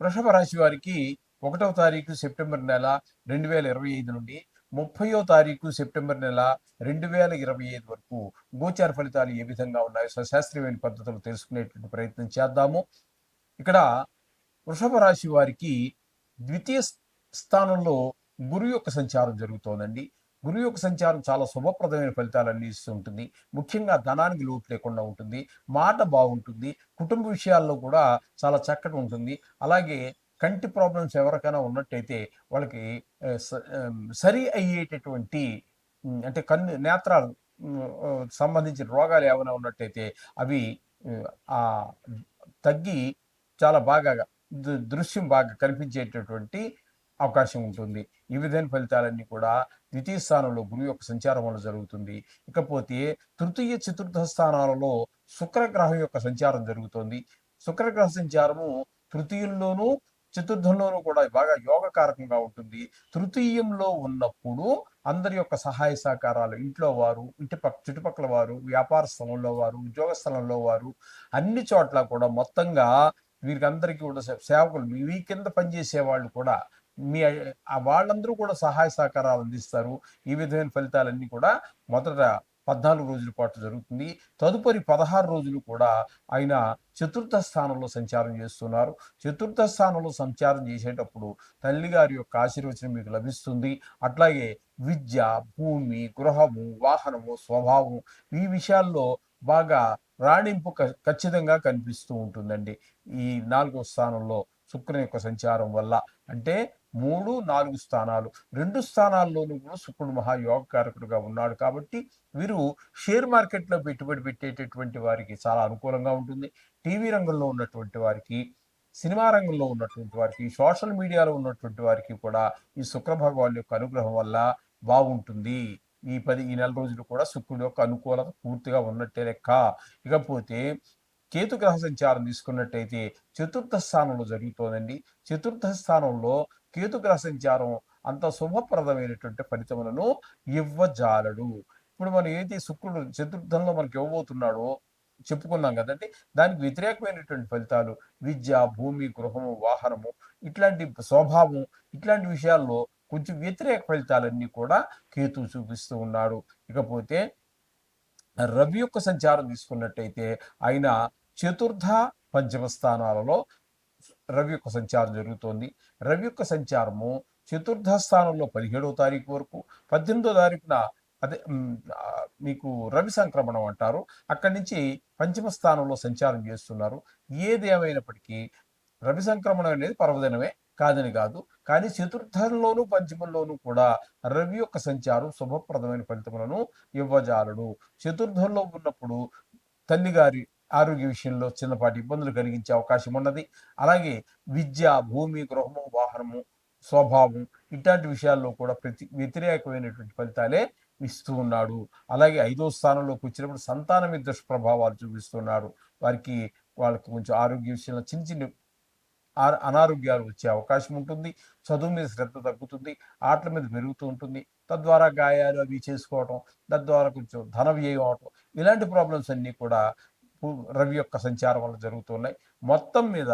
వృషభ రాశి వారికి ఒకటవ తారీఖు సెప్టెంబర్ నెల రెండు వేల ఇరవై ఐదు నుండి ముప్పయో తారీఖు సెప్టెంబర్ నెల రెండు వేల ఇరవై ఐదు వరకు గోచార ఫలితాలు ఏ విధంగా ఉన్నాయో? సశాస్త్రీయమైన పద్ధతులు తెలుసుకునేటువంటి ప్రయత్నం చేద్దాము. ఇక్కడ వృషభ రాశి వారికి ద్వితీయ స్థానంలో గురు యొక్క సంచారం జరుగుతోందండి. గురు యొక్క సంచారం చాలా శుభప్రదమైన ఫలితాలు అందిస్తూ ఉంటుంది. ముఖ్యంగా ధనానికి లోటు లేకుండా ఉంటుంది. మాట బాగుంటుంది. కుటుంబ విషయాల్లో కూడా చాలా చక్కగా ఉంటుంది. అలాగే కంటి ప్రాబ్లమ్స్ ఎవరికైనా ఉన్నట్టయితే వాళ్ళకి సరి అయ్యేటటువంటి అంటే కన్ను నేత్రాలు సంబంధించిన రోగాలు ఏమైనా ఉన్నట్టయితే అవి ఆ తగ్గి చాలా బాగా దృశ్యం బాగా కనిపించేటటువంటి అవకాశం ఉంటుంది. ఈ విధమైన ఫలితాలన్నీ కూడా ద్వితీయ స్థానంలో గురువు యొక్క సంచారం వల్ల జరుగుతుంది. ఇకపోతే తృతీయ చతుర్థ స్థానాలలో శుక్రగ్రహం యొక్క సంచారం జరుగుతుంది. శుక్రగ్రహ సంచారము తృతీయంలోనూ చతుర్థంలోనూ కూడా బాగా యోగకారకంగా ఉంటుంది. తృతీయంలో ఉన్నప్పుడు అందరి యొక్క సహాయ సహకారాలు ఇంట్లో వారు ఇంటి పక్క చుట్టుపక్కల వారు వ్యాపార స్థలంలో వారు ఉద్యోగ స్థలంలో వారు అన్ని చోట్ల కూడా మొత్తంగా వీరికి అందరికీ కూడా సేవకులు మీ కింద పనిచేసే వాళ్ళు కూడా మీ వాళ్ళందరూ కూడా సహాయ సహకారాలు అందిస్తారు. ఈ విధమైన ఫలితాలన్నీ కూడా మొదట పద్నాలుగు రోజుల పాటు జరుగుతుంది. తదుపరి పదహారు రోజులు కూడా ఆయన చతుర్థ స్థానంలో సంచారం చేస్తున్నారు. చతుర్థ స్థానంలో సంచారం చేసేటప్పుడు తల్లిగారి యొక్క ఆశీర్వచనం మీకు లభిస్తుంది. అట్లాగే విద్య భూమి గృహము వాహనము స్వభావం ఈ విషయాల్లో బాగా రాణింపు ఖచ్చితంగా కనిపిస్తూ ఉంటుందండి. ఈ నాలుగో స్థానంలో శుక్రుని యొక్క సంచారం వల్ల. అంటే మూడు నాలుగు స్థానాలు. రెండు స్థానాల్లోనూ కూడా శుక్రుడు మహాయోగకారకుడుగా ఉన్నాడు కాబట్టి వీరు షేర్ మార్కెట్లో పెట్టుబడి పెట్టేటటువంటి వారికి చాలా అనుకూలంగా ఉంటుంది. టీవీ రంగంలో ఉన్నటువంటి వారికి సినిమా రంగంలో ఉన్నటువంటి వారికి సోషల్ మీడియాలో ఉన్నటువంటి వారికి కూడా ఈ శుక్ర భగవాన్ యొక్క అనుగ్రహం వల్ల బాగుంటుంది. ఈ పది ఈ నెల రోజులు కూడా శుక్రుడు యొక్క అనుకూలత పూర్తిగా ఉన్నట్టే లెక్క. ఇకపోతే కేతు గ్రహ సంచారం తీసుకున్నట్టయితే చతుర్థ స్థానంలో జరుగుతోందండి. చతుర్థ స్థానంలో కేతు గ్రహ సంచారం అంత శుభప్రదమైనటువంటి ఫలితములను ఇవ్వజాలడు. ఇప్పుడు మనం ఏది శుక్రుడు చతుర్థంలో మనకి ఇవ్వబోతున్నాడో చెప్పుకున్నాం కదండి దానికి వ్యతిరేకమైనటువంటి ఫలితాలు విద్య భూమి గృహము వాహనము ఇట్లాంటి స్వభావం ఇట్లాంటి విషయాల్లో కొంచెం వ్యతిరేక ఫలితాలన్నీ కూడా కేతు చూపిస్తూ ఉన్నాడు. ఇకపోతే రవి యొక్క సంచారం తీసుకున్నట్టయితే ఆయన చతుర్థ పంచమ స్థానాలలో రవి యొక్క సంచారం జరుగుతోంది. రవి యొక్క సంచారము చతుర్థ స్థానంలో పదిహేడవ తారీఖు వరకు పద్దెనిమిదో తారీఖున అదే మీకు రవి సంక్రమణం అంటారు. అక్కడి నుంచి పంచమ స్థానంలో సంచారం చేస్తున్నారు. ఏది ఏమైనప్పటికీ రవి సంక్రమణం అనేది పర్వదినమే కాదని కాదు. కానీ చతుర్థంలోనూ పంచమంలోనూ కూడా రవి యొక్క సంచారం శుభప్రదమైన ఫలితములను ఇవ్వజాలడు. చతుర్థంలో ఉన్నప్పుడు తల్లిగారి ఆరోగ్య విషయంలో చిన్నపాటి ఇబ్బందులు కలిగించే అవకాశం ఉన్నది. అలాగే విద్య భూమి గృహము వాహనము స్వభావం ఇట్లాంటి విషయాల్లో కూడా ప్రతి వ్యతిరేకమైనటువంటి ఫలితాలే ఇస్తూ ఉన్నాడు. అలాగే ఐదో స్థానంలోకి వచ్చినప్పుడు సంతానం మీద దుష్ప్రభావాలు చూపిస్తున్నాడు వారికి వాళ్ళకి కొంచెం ఆరోగ్య విషయంలో చిన్న చిన్న అనారోగ్యాలు వచ్చే అవకాశం ఉంటుంది. చదువు మీద శ్రద్ధ తగ్గుతుంది. ఆటల మీద పెరుగుతూ ఉంటుంది. తద్వారా గాయాలు అవి చేసుకోవటం తద్వారా కొంచెం ధన వ్యయం అవటం ఇలాంటి ప్రాబ్లమ్స్ అన్నీ కూడా రవి యొక్క సంచారం వల్ల జరుగుతున్నాయి. మొత్తం మీద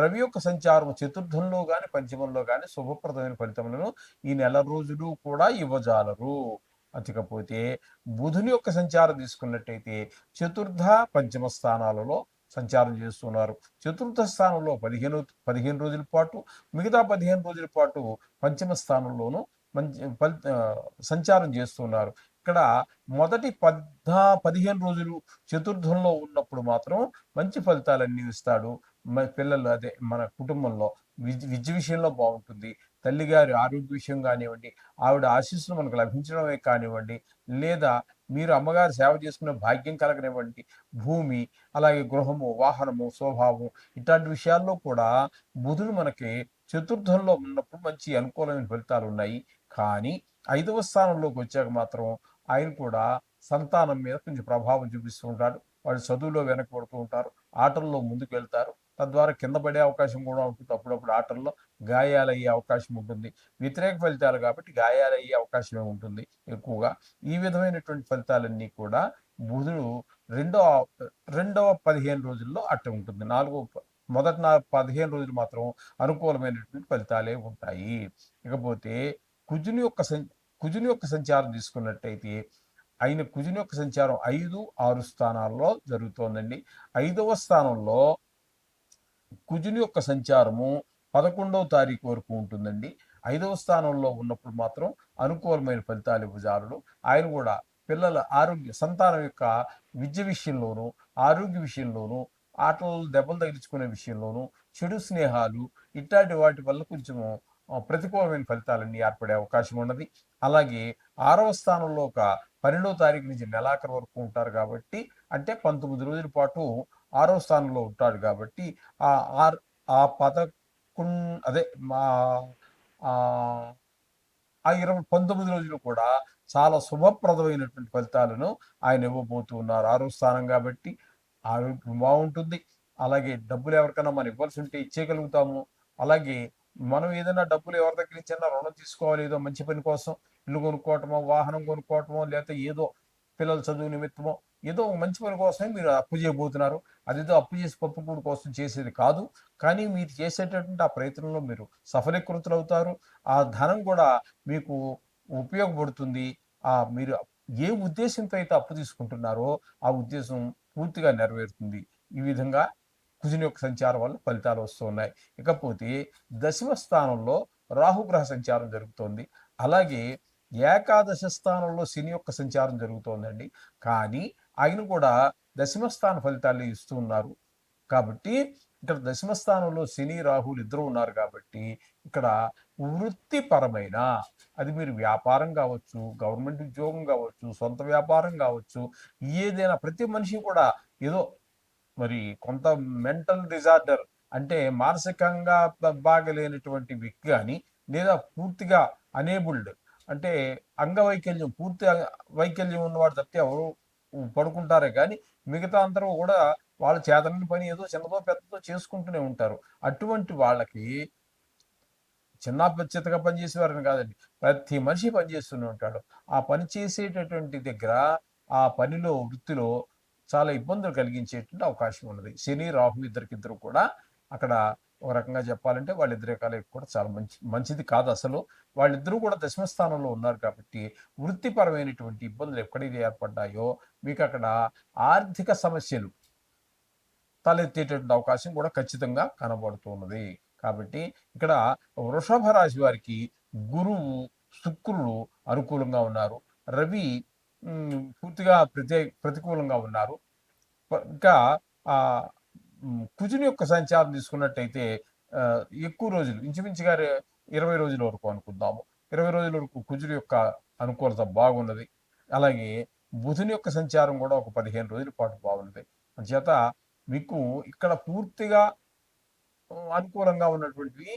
రవి యొక్క సంచారం చతుర్థంలో కానీ పంచమంలో కానీ శుభప్రదమైన ఫలితములను ఈ నెల రోజులు కూడా ఇవ్వజాలరు. అతికపోతే బుధుని యొక్క సంచారం తీసుకున్నట్టయితే చతుర్థ పంచమ స్థానాలలో సంచారం చేస్తున్నారు. చతుర్థ స్థానంలో పదిహేను పదిహేను రోజుల పాటు మిగతా పదిహేను రోజుల పాటు పంచమ స్థానంలోనూ మంచి సంచారం చేస్తున్నారు. ఇక్కడ మొదటి పద్దా పదిహేను రోజులు చతుర్థంలో ఉన్నప్పుడు మాత్రం మంచి ఫలితాలన్నీ ఇస్తాడు. మన పిల్లలు అదే మన కుటుంబంలో విద్య విద్య విషయంలో బాగుంటుంది. తల్లిగారి ఆరోగ్య విషయం కానివ్వండి ఆవిడ ఆశీస్సులు మనకు లభించడమే కానివ్వండి లేదా మీరు అమ్మగారు సేవ చేసుకునే భాగ్యం కలగనివ్వండి భూమి అలాగే గృహము వాహనము స్వభావం ఇట్లాంటి విషయాల్లో కూడా బుధుడు మనకి చతుర్థంలో ఉన్నప్పుడు మంచి అనుకూలమైన ఫలితాలు ఉన్నాయి. కానీ ఐదవ స్థానంలోకి వచ్చాక మాత్రం ఆయన కూడా సంతానం మీద కొంచెం ప్రభావం చూపిస్తూ ఉంటాడు వాళ్ళు చదువులో వెనకబడుతూ ఉంటారు. ఆటల్లో ముందుకు వెళ్తారు తద్వారా కింద పడే అవకాశం కూడా ఉంటుంది. అప్పుడప్పుడు ఆటల్లో గాయాలయ్యే అవకాశం ఉంటుంది. వ్యతిరేక ఫలితాలు కాబట్టి గాయాలయ్యే అవకాశమే ఉంటుంది ఎక్కువగా. ఈ విధమైనటువంటి ఫలితాలన్నీ కూడా బుధుడు రెండవ రెండవ పదిహేను రోజుల్లో అట్ట ఉంటుంది. నాలుగో మొదటి నా పదిహేను రోజులు మాత్రం అనుకూలమైనటువంటి ఫలితాలే ఉంటాయి. ఇకపోతే కుజుని యొక్క కుజుని యొక్క సంచారం తీసుకున్నట్టయితే ఆయన కుజుని యొక్క సంచారం ఐదు ఆరు స్థానాల్లో జరుగుతోందండి. ఐదవ స్థానంలో కుజుని యొక్క సంచారము పదకొండవ తారీఖు వరకు ఉంటుందండి. ఐదవ స్థానంలో ఉన్నప్పుడు మాత్రం అనుకూలమైన ఫలితాలు ఇవ్వజారుడు ఆయన కూడా పిల్లల ఆరోగ్య సంతానం యొక్క విద్య విషయంలోనూ ఆరోగ్య విషయంలోనూ ఆటలలో దెబ్బలు తగిలించుకునే విషయంలోనూ చెడు స్నేహాలు ఇట్లాంటి వాటి వల్ల కొంచెం ప్రతికూలమైన ఫలితాలన్నీ ఏర్పడే అవకాశం ఉన్నది. అలాగే ఆరవ స్థానంలో ఒక పన్నెండవ తారీఖు నుంచి నెలాఖరు వరకు ఉంటారు కాబట్టి అంటే పంతొమ్మిది రోజుల పాటు ఆరో స్థానంలో ఉంటాడు కాబట్టి ఆ ఆర్ ఆ పదకొం అదే మా ఆ ఆ ఇరవై పంతొమ్మిది రోజులు కూడా చాలా శుభప్రదమైనటువంటి ఫలితాలను ఆయన ఇవ్వబోతూ ఉన్నారు ఆరో స్థానం కాబట్టి. ఆరోగ్యం బాగుంటుంది. అలాగే డబ్బులు ఎవరికైనా మనం ఇవ్వాల్సి ఉంటే ఇచ్చేయగలుగుతాము. అలాగే మనం ఏదైనా డబ్బులు ఎవరి దగ్గర నుంచి రుణం తీసుకోవాలి ఏదో మంచి పని కోసం ఇల్లు కొనుక్కోవటమో వాహనం కొనుక్కోవటమో లేకపోతే ఏదో పిల్లల చదువు నిమిత్తమో ఏదో మంచి పని కోసమే మీరు అప్పు చేయబోతున్నారు. అదేదో అప్పు చేసి పప్పుకూడు కోసం చేసేది కాదు. కానీ మీరు చేసేటటువంటి ఆ ప్రయత్నంలో మీరు సఫలీకృతులు అవుతారు ఆ ధనం కూడా మీకు ఉపయోగపడుతుంది. ఆ మీరు ఏ ఉద్దేశంతో అయితే అప్పు తీసుకుంటున్నారో ఆ ఉద్దేశం పూర్తిగా నెరవేరుతుంది. ఈ విధంగా కుజుని యొక్క సంచారం వల్ల ఫలితాలు వస్తున్నాయి ఇకపోతే దశమ స్థానంలో రాహుగ్రహ సంచారం జరుగుతోంది. అలాగే ఏకాదశ స్థానంలో శని యొక్క సంచారం జరుగుతోందండి. కానీ ఆయన కూడా దశమ స్థాన ఫలితాలు ఇస్తూ ఉన్నారు. కాబట్టి ఇక్కడ దశమ స్థానంలో శని రాహులు ఇద్దరు ఉన్నారు కాబట్టి ఇక్కడ వృత్తిపరమైన అది మీరు వ్యాపారం కావచ్చు గవర్నమెంట్ ఉద్యోగం కావచ్చు సొంత వ్యాపారం కావచ్చు ఏదైనా ప్రతి మనిషి కూడా ఏదో మరి కొంత మెంటల్ డిజార్డర్ అంటే మానసికంగా బాగలేనటువంటి వ్యక్తి కానీ లేదా పూర్తిగా అనేబుల్డ్ అంటే అంగవైకల్యం పూర్తి వైకల్యం ఉన్నవాడు తప్పితే ఎవరు పడుకుంటారే కానీ మిగతా అందరూ కూడా వాళ్ళ చేతనని పని ఏదో చిన్నదో పెద్దదో చేసుకుంటూనే ఉంటారు. అటువంటి వాళ్ళకి చిన్న చిత్తగా పనిచేసేవారని కాదండి. ప్రతి మనిషి పనిచేస్తూనే ఉంటాడు. ఆ పని చేసేటటువంటి దగ్గర ఆ పనిలో వృత్తిలో చాలా ఇబ్బందులు కలిగించేటువంటి అవకాశం ఉన్నది. శని రాహు ఇద్దరికిద్దరు కూడా అక్కడ ఒక రకంగా చెప్పాలంటే వాళ్ళిద్దరి కాలం కూడా చాలా మంచి మంచిది కాదు అసలు. వాళ్ళిద్దరూ కూడా దశమ స్థానంలో ఉన్నారు కాబట్టి వృత్తిపరమైనటువంటి ఇబ్బందులు ఎక్కడైతే ఏర్పడ్డాయో మీకు అక్కడ ఆర్థిక సమస్యలు తలెత్తేటటువంటి అవకాశం కూడా ఖచ్చితంగా కనబడుతున్నది కాబట్టి ఇక్కడ వృషభ రాశి వారికి గురువు శుక్రులు అనుకూలంగా ఉన్నారు. రవి పూర్తిగా ప్రతి ప్రతికూలంగా ఉన్నారు. ఇంకా ఆ కుజుని యొక్క సంచారం తీసుకున్నట్టయితే ఎక్కువ రోజులు ఇంచుమించుగా ఇరవై రోజుల వరకు అనుకుందాము. ఇరవై రోజుల వరకు కుజుని యొక్క అనుకూలత బాగున్నది. అలాగే బుధుని యొక్క సంచారం కూడా ఒక పదిహేను రోజుల పాటు బాగున్నది. అందుచేత మీకు ఇక్కడ పూర్తిగా అనుకూలంగా ఉన్నటువంటివి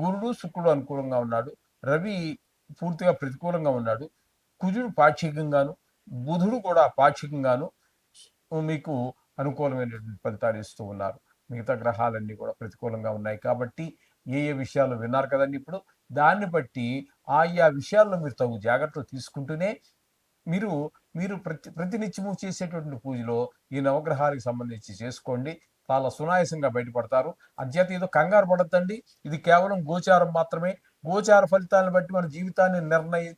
గురుడు శుక్రుడు అనుకూలంగా ఉన్నాడు. రవి పూర్తిగా ప్రతికూలంగా ఉన్నాడు. కుజుడు పాక్షికంగాను బుధుడు కూడా పాక్షికంగాను మీకు అనుకూలమైనటువంటి ఫలితాలు ఇస్తూ ఉన్నారు. మిగతా గ్రహాలన్నీ కూడా ప్రతికూలంగా ఉన్నాయి కాబట్టి ఏ ఏ విషయాలు విన్నారు కదండి ఇప్పుడు? దాన్ని బట్టి ఆయా విషయాల్లో మీరు తగు జాగ్రత్తలు తీసుకుంటూనే మీరు మీరు ప్రతి ప్రతినిత్యము చేసేటువంటి పూజలో ఈ నవగ్రహాలకు సంబంధించి చేసుకోండి. చాలా సునాయాసంగా బయటపడతారు. అధ్యత ఏదో కంగారు పడద్దండి. ఇది కేవలం గోచారం మాత్రమే. గోచార ఫలితాలను బట్టి మన జీవితాన్ని నిర్ణయి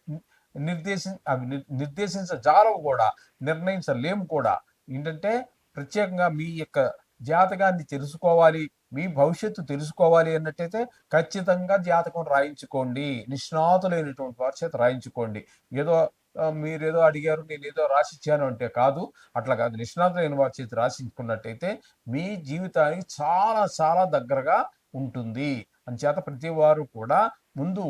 నిర్దేశి అవి నిర్దేశించజాలవు కూడా నిర్ణయించలేము కూడా. ఏంటంటే ప్రత్యేకంగా మీ యొక్క జాతకాన్ని తెలుసుకోవాలి మీ భవిష్యత్తు తెలుసుకోవాలి అన్నట్టయితే ఖచ్చితంగా జాతకం రాయించుకోండి. నిష్ణాతులైనటువంటి వారి చేత రాయించుకోండి. ఏదో మీరేదో అడిగారు నేను ఏదో రాసిచ్చాను అంటే కాదు అట్లా కాదు. నిష్ణాతులైన వారి చేతి రాసించుకున్నట్టయితే మీ జీవితానికి చాలా చాలా దగ్గరగా ఉంటుంది. అంచేత ప్రతి వారు కూడా ముందు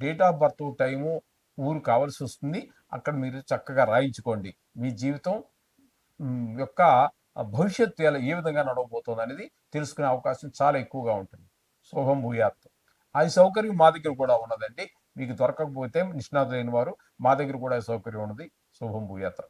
డేట్ ఆఫ్ బర్త్ టైము ఊరు కావాల్సి వస్తుంది. అక్కడ మీరు చక్కగా రాయించుకోండి. మీ జీవితం యొక్క భవిష్యత్తు ఎలా ఏ విధంగా నడవబోతుంది అనేది తెలుసుకునే అవకాశం చాలా ఎక్కువగా ఉంటుంది. శుభం భూయాత్. ఆ సౌకర్యం మా దగ్గర కూడా ఉన్నదండి. మీకు దొరకకపోతే నిష్ణాతులైన వారు మా దగ్గర కూడా సౌకర్యం ఉన్నది. శుభం భూయాత్ర